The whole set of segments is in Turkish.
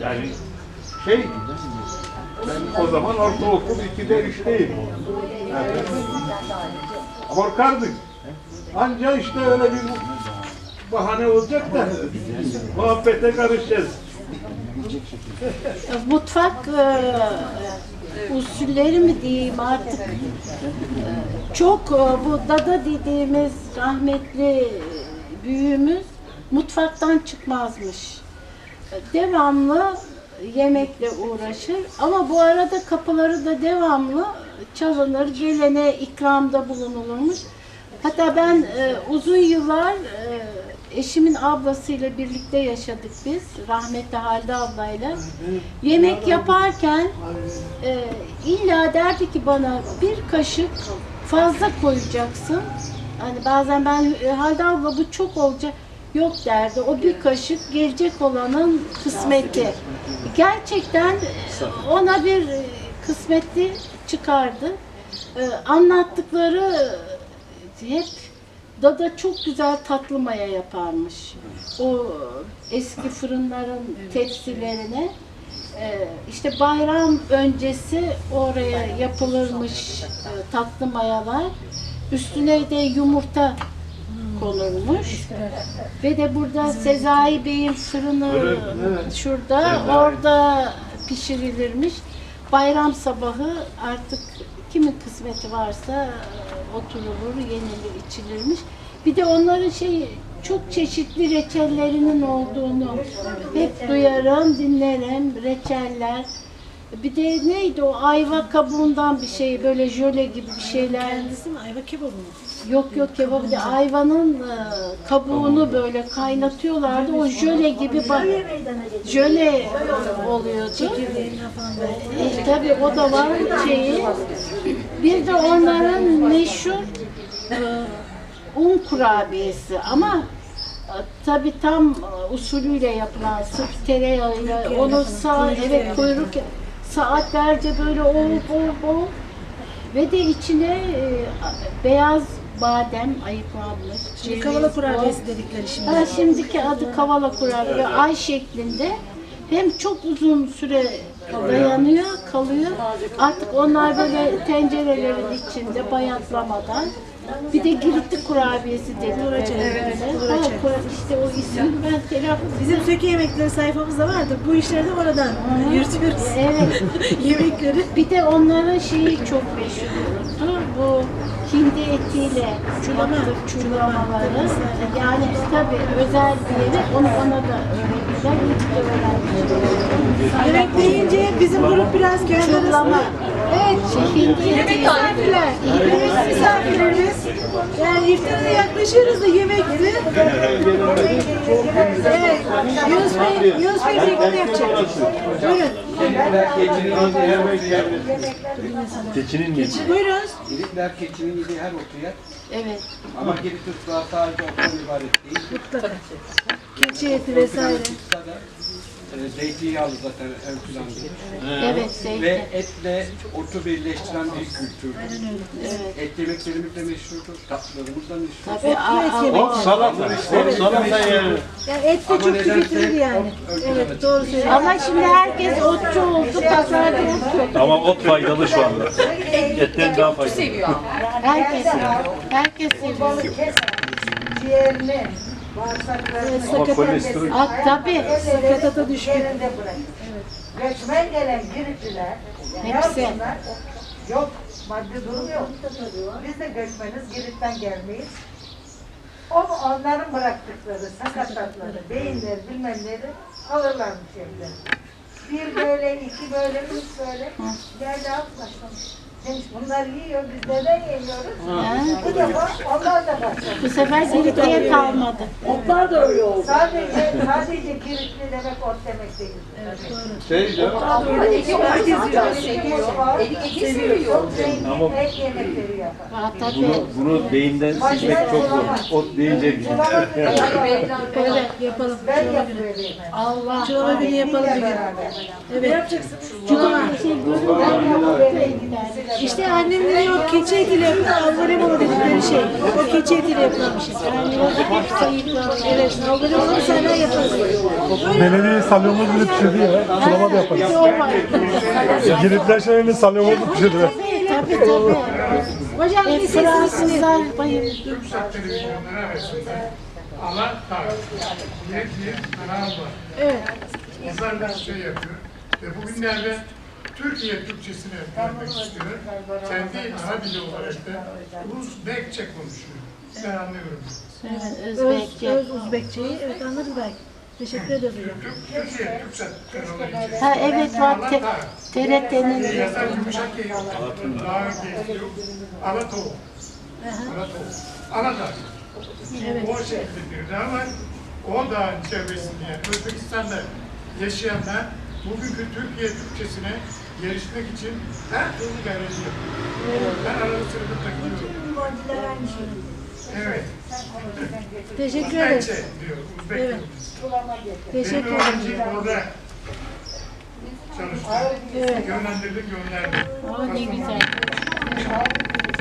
Yani şey, ben o zaman ortaokul 2'de 3'teyim. Yani, korkardık. Anca işte öyle bir bahane olacak da muhabbete karışacağız. Mutfak e, usulleri mi diyeyim artık e, çok e, bu dada dediğimiz rahmetli büyüğümüz mutfaktan çıkmazmış. Devamlı yemekle uğraşır ama bu arada kapıları da devamlı çalınır, gelene ikramda bulunulurmuş. Hatta ben e, uzun yıllar e, eşimin ablasıyla birlikte yaşadık biz. Rahmetli Halide ablayla. Yemek yaparken e, illa derdi ki bana bir kaşık fazla koyacaksın. Hani bazen ben e, Halide abla bu çok olacak. Yok derdi. O bir kaşık gelecek olanın kısmeti. Gerçekten e, ona bir e, kısmetli çıkardı. E, anlattıkları hep Dada çok güzel tatlı maya yaparmış. O eski fırınların tepsilerine işte bayram öncesi oraya yapılırmış tatlı mayalar. Üstüne de yumurta konulmuş. Ve de burada Sezai Bey'in fırını şurada, orada pişirilirmiş. Bayram sabahı artık kimin kısmeti varsa oturulur, yenilir, içilirmiş. Bir de onların şey çok çeşitli reçellerinin olduğunu hep duyarım, dinlerim. Reçeller. Bir de neydi o ayva kabuğundan bir şey böyle jöle gibi bir şeyler. Kendisi mi? Ayva kebabı mı? Yok yok kebabı değil. Ayvanın e, kabuğunu böyle kaynatıyorlardı. O jöle gibi bak jöle oluyordu. E, tabii o da var şeyi. Bir de onların meşhur e, un kurabiyesi ama e, tabii tam e, usulüyle yapılan sırf tereyağıyla onu sağ evet kuyruk saatlerce böyle ovup ovup ovup ve de içine e, beyaz badem ayıklanmış. Şimdi kavala kurabiyesi dedikleri şimdi. Ha, şimdiki adı kavala kurabiye. Ay şeklinde. Hem çok uzun süre dayanıyor, kalıyor. Artık onlar böyle tencerelerin içinde bayatlamadan. Bir de giritli kurabiyesi dedikleri Evet, böyle. Ha, işte o ismi ben telaffuz Bizim söke yemekleri sayfamızda vardır. Bu işleri de oradan yürütüyoruz. Evet. Yemekleri. Bir de onların şeyi çok meşhurdu. Bu hindi etiyle Çulama. yaptık çulamaları. Yani tabii özel bir yeri. Onu bana da öğrettiler. Ki de öğrenmişim. Yemek deyince bizim grup biraz kendi arasında. Evet, hindi eti. Misafirler. Evet, misafirlerimiz. Yani iftara yaklaşıyoruz da yemekti. Evet. Yunus Bey, Yunus Bey birlikte yapacak. Buyurun. Keçinin mi? Buyurun. İlikler keçinin yediği her otu yer. Evet. Ama geri tuttular sadece ottan ibaret değil. Mutlaka. Keçi eti vesaire. E, zeytinyağlı zaten ön plandır. Evet, Ve zeytin. etle otu birleştiren bir kültürdür. Evet. Et yemeklerimiz de meşhurdur, tatlılarımız da meşhurdur. Tabii. aa, yemek. O salata işte, salata yeri. Yani et de Ama çok nedense tüketilir yani. ot Evet doğru söylüyorsun. Ama şimdi herkes otçu oldu, pazarda ot yok. Ama ot faydalı şu anda. Etten daha faydalı. Herkes Herkes seviyor. ciğerini, bağırsaklarını, Ama kolesterol Aa, tabii. Sakatata düşkün. yerinde bırakır. Göçmen gelen Giritliler ne Hepsi. Yok, maddi durum yok. Biz de göçmeniz, Girit'ten gelmeyiz. O onların bıraktıkları sakatatları, beyinleri, bilmemleri alırlarmış evde. Bir böyle, iki böyle, üç böyle. Geldi al başlamış. Demiş bunlar yiyor, biz neden yemiyoruz? Bu defa onlar da başlamış. Bu sefer Giritli'ye kalmadı. Sadece, sadece Giritli demek ot demek değil. Şey canım, Çok zengin et yemekleri yapar. Aa, tabii. Bunu, bunu beyinden silmek çok zor. Ot deyince Evet yapalım. Ben yapıyorum. Allah. Çorba günü yapalım bir gün. Beraber. Evet. Cuma şey görünmüyor. İşte annemle o keçi etiyle yapılan alvaremo dedikleri şey. O keçi etiyle yapılan bir şey. Yani oradaki sayıklar. Evet, alvaremo senden yaparız. Belediye salyonları bile pişirdi ya. Sulama da Bir yaparız. de o var. Giritler şehrinin salyonları pişirdiler. Tabii tabii. Hocam bir sesini arasında alan tartışma diye bir kanal var. Evet. Onlar da şey yapıyor. Ve bugünlerde Türkiye Türkçesini öğrenmek istiyor. Kendi ana dili olarak da Uzbekçe konuşuyor. Ben anlıyorum. Evet, Öz, Özbekçe. öz Uzbekçeyi evet anladım belki. Teşekkür için. Ha evet var te, TRT'nin. Ya da yumuşak. Daha önce Anadolu. Anadolu. Anadolu. O şekilde diyordu ama o dağın çevresinde yani Özbekistan'da yaşayanlar bugünkü Türkiye Türkçesine gelişmek için her türlü gayret yapıyor. Ben arada sırada takılıyorum. Evet. Teşekkür ederiz. Uzbekçe. Uzbek Evet. Teşekkür Benim ederim. öğrencim orada çalıştı. Yönlendirdik, gönderdik. Aa, ne güzel.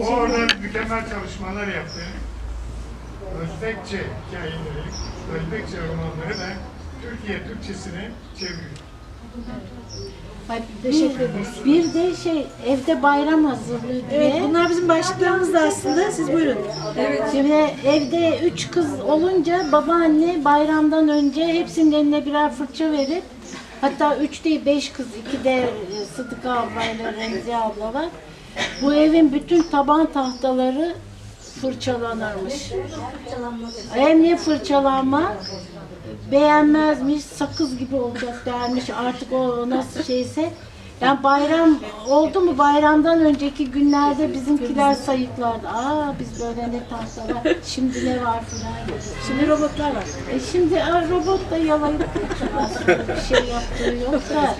O orada mükemmel çalışmalar yaptı. Özbekçe hikayeleri, Özbekçe romanları da Türkiye Türkçesine çeviriyor. Bak, bir, bir de şey evde bayram hazırlığı diye. Evet, bunlar bizim başlıklarımız da aslında. Siz buyurun. Evet. Şimdi evde üç kız olunca babaanne bayramdan önce hepsinin eline birer fırça verip hatta üç değil beş kız, iki de e, Sıdıka ablayla Remziye abla var. Bu evin bütün taban tahtaları fırçalanırmış. Hem ne fırçalanma beğenmezmiş, sakız gibi olacak dermiş artık o nasıl şeyse. Yani bayram oldu mu bayramdan önceki günlerde bizimkiler sayıklardı. Aa biz böyle ne tahtalar, şimdi ne var filan. Şimdi robotlar var. E şimdi aa, robot da yalayıp bir şey yaptığı yok da.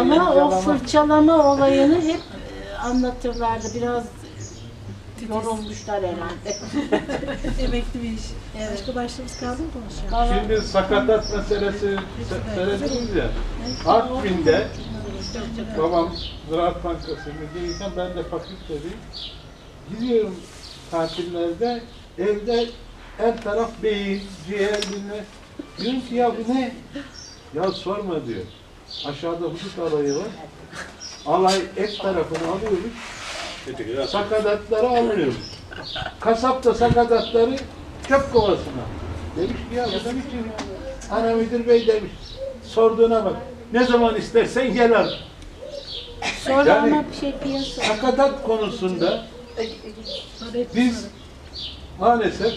Ama o fırçalama olayını hep e, anlatırlardı. Biraz yorulmuşlar herhalde. Emekli bir iş. Başka başlığımız kaldı mı konuşacağım? Şimdi sakatat meselesi se- söylediniz ya. Artvin'de babam Ziraat Bankası müdürüyken ben de fakültedeyim. Gidiyorum tatillerde evde her taraf beyin, ciğer bilmem. Diyorum ki ya bu ne? Ya sorma diyor. Aşağıda hudut alayı var. Alay et tarafını alıyormuş. Sakatatları almıyormuş. Kasap da sakatatları çöp kovasına. Demiş ki ya bu biçim ya? Ana müdür bey demiş. Sorduğuna bak. Ne zaman istersen gel al. Sonra Yani- ama bir şey piyasa. Sakatat konusunda biz maalesef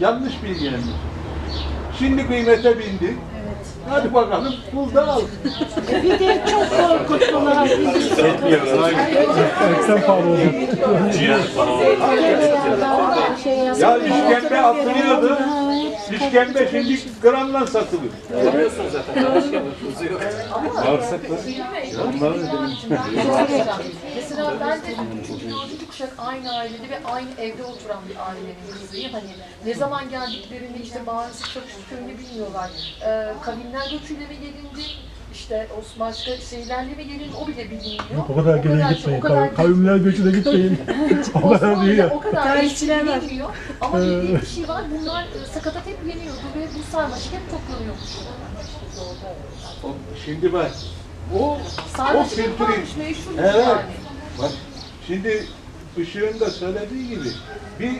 yanlış bilgilendik. Şimdi kıymete bindi. Hadi bakalım bul da al. E bir de çok korkuttular bizi. Eksen pahalı oldu. Şey Ya işkembe atılıyordu. İşkembe şimdi gramla satılıyor. Bağırsakları. Onları ne demek? Mesela ben de dördüncü kuşak aynı ailede ve aynı evde oturan bir ailenin kızıyım. Hani ne zaman geldiklerini işte bazı çalıştıklarını bilmiyorlar. Ee, kavimler göçüyle mi gelindi? İşte o başka şeylerle mi gelindi? O bile bilinmiyor. O kadar geriye şey- gitmeyin. o kadar Kav- Kavimler göçüne gitmeyin. o kadar değil ya. o kadar Tarihçiler var. bilinmiyor. Ama bildiğim bir şey var. Bunlar e, sakatat hep yeniyordu ve bu sarmaşık hep toplanıyormuş. O- Şimdi bak. O, o Sarmaşık hep kültürü. varmış, meşhurmuş Evet. yani. Bak şimdi Işık'ın da söylediği gibi bir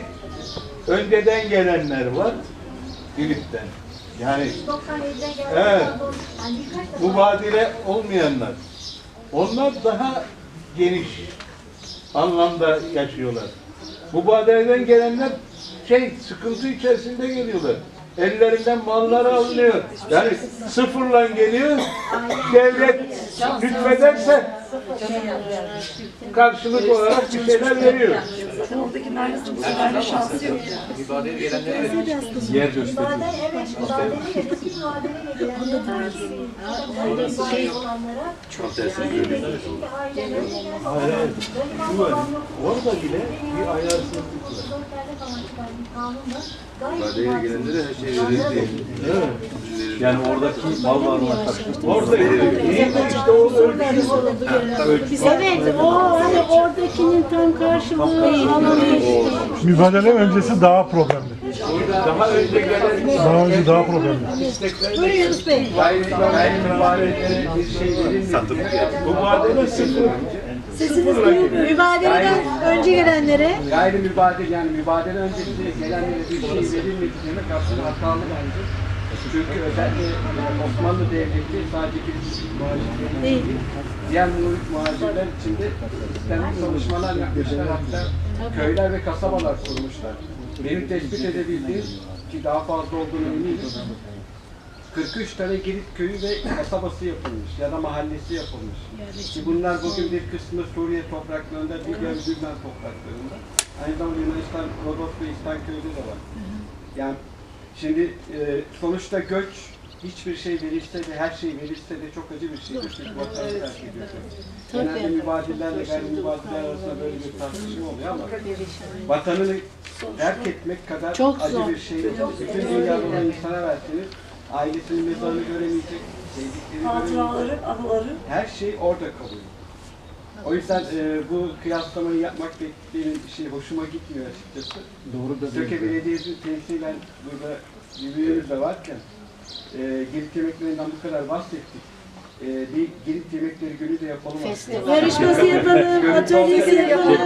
önceden gelenler var Girit'ten. Yani evet, mübadele olmayanlar. Onlar daha geniş anlamda yaşıyorlar. Mübadeleden gelenler şey sıkıntı içerisinde geliyorlar. Ellerinden malları alınıyor. Yani sıfırla geliyor. Devlet lütfederse karşılık olarak bir şeyler veriyor. İbadeye gelenlere yer gösteriyor. Çok tersine görüyorlar. Hayır, hayır. Şu var. Orada bile bir ayarsızlık var. İfadeye gelenlere her şey verildi. Yani oradaki mal varlığına karşı. Orada işte o ölçü Evet, o hani oradakinin tam karşılığı alanı. Mübadele öncesi daha problemli. daha önce gelen Daha önce daha problemli. Buyurun Yunus Bey. Bu madene sıfır. Sesiniz duyulmuyor. Mübadeleden önce gelenlere Gayri mübadele yani mübadele öncesi gelenlere bir şey verilmedi demek aslında hatalı bence. Çünkü özellikle Osmanlı Devleti sadece bir muhacirlerin değil, diğer muhacir- muhacirler içinde sistemli çalışmalar yapmışlar. Hatta köyler ve kasabalar kurmuşlar. Benim tespit edebildiğim ki daha fazla olduğunu eminim. 43 tane Girit köyü ve kasabası yapılmış ya da mahallesi yapılmış. Ki bunlar bugün bir kısmı Suriye topraklarında, Libya ve Lübnan topraklarında. Aynı zamanda Yunanistan, Rodos ve İstan köyde de var. Yani şimdi e, sonuçta göç hiçbir şey verilse de her şey verilse de çok acı bir şeydir. Çünkü vatanı terk ediyorsunuz. Genelde mübadillerle gayrimübadiller arasında böyle bir tartışma oluyor ama vatanını terk etmek kadar Çok acı bir şey. Bütün dünyada olan insana verseniz ailesinin mezarını göremeyecek, sevdiklerini göremeyecek. anıları Her şey orada kalıyor. O yüzden e, bu kıyaslamayı yapmak pek benim şey hoşuma gitmiyor açıkçası. Doğru da Söke Belediyesi temsilen burada bir büyüğümüz de varken e, Girit yemeklerinden bu kadar bahsettik. E, bir Girit yemekleri günü de yapalım aslında. yarışması yapalım, atölyesi yapalım.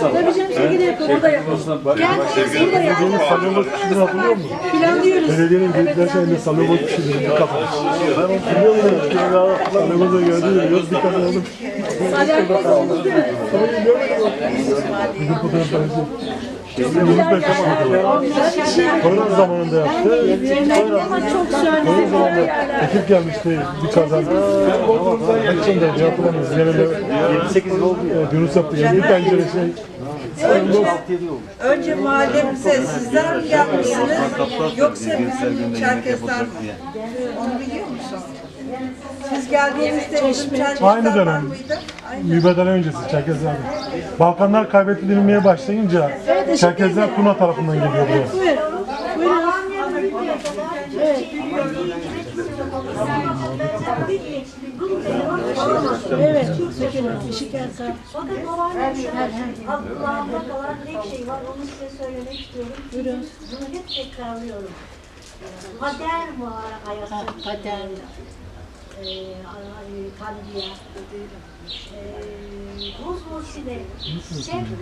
Tabii canım şekilde yapalım. O da yapalım. Belediyenin salyangoz pişirini hatırlıyor musun? Planlıyoruz. Belediyenin gelip derken salyangoz pişirini kapamış. Ben onu biliyorum ya. Salyangoza geldi. Yok bir tane oğlum. Salyangozumuz değil mi? Bizim fotoğraflarımızı. Yapamadı. Korona zamanında yaptı. Korona zamanında ekip gelmişti bir kazan. Hepsini de yapılamıyoruz. Genelde 7-8 yıl oldu ya. Yunus yaptı. Yani bir pencere şey. Salyangoz 6-7 yıl oldu. Önce mahallemize sizler mi gelmişsiniz yoksa bizim Çerkezler mi? Onu biliyor musun? Siz geldiğinizde bizim Aynı dönem. mıydı? Mübadele öncesi Çerkezler'de. Balkanlar kaybedilmeye başlayınca Çerkezler Tuna tarafından geliyor buraya. Buyurun. Buyurun. Evet. Evet, sökülür. Işık yakar. Fakat o var ya şu an aklımda kalan tek şey var. Onu size söylemek istiyorum. Buyurun. Bunu hep tekrarlıyorum. Kader var Ha, hayatım. kader. Ee, Kandiya. Ee, Buz Musine. Hep